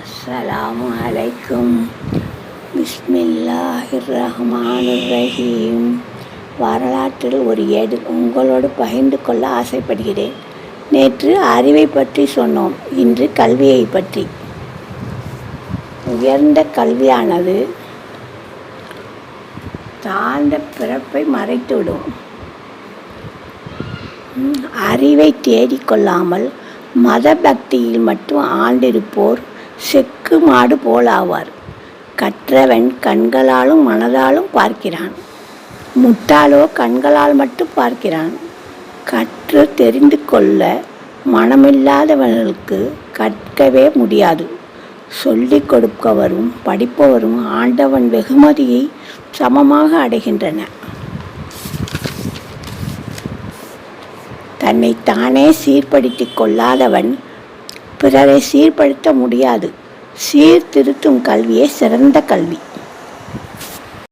அஸ்ஸலாமு அலைக்கும் பிஸ்மில்லாஹிர் ரஹ்மான் ரஹீம் வரலாற்றில் ஒரு ஏடு உங்களோடு பகிர்ந்து கொள்ள ஆசைப்படுகிறேன். நேற்று அறிவை பற்றி சொன்னோம் இன்று கல்வியை பற்றி. உயர்ந்த கல்வியானது தாழ்ந்த பிறப்பை மறைத்துவிடும். அறிவை தேடிக்கொள்ளாமல் மத பக்தியில் மட்டும் ஆண்டிருப்போர் செக்கு மாடு போலாவார். கற்றவன் கண்களாலும் மனதாலும் பார்க்கிறான். முட்டாளோ கண்களால் மட்டும் பார்க்கிறான். கற்று தெரிந்து கொள்ள மனமில்லாதவர்களுக்கு கற்கவே முடியாது. சொல்லிக் கொடுப்பவரும் படிப்பவரும் ஆண்டவன் வெகுமதியை சமமாக அடைகின்றன தன்னை தானே சீர்படுத்திக் கொள்ளாதவன் பிறரை சீர்படுத்த முடியாது. சீர்திருத்தும் கல்வியே சிறந்த கல்வி.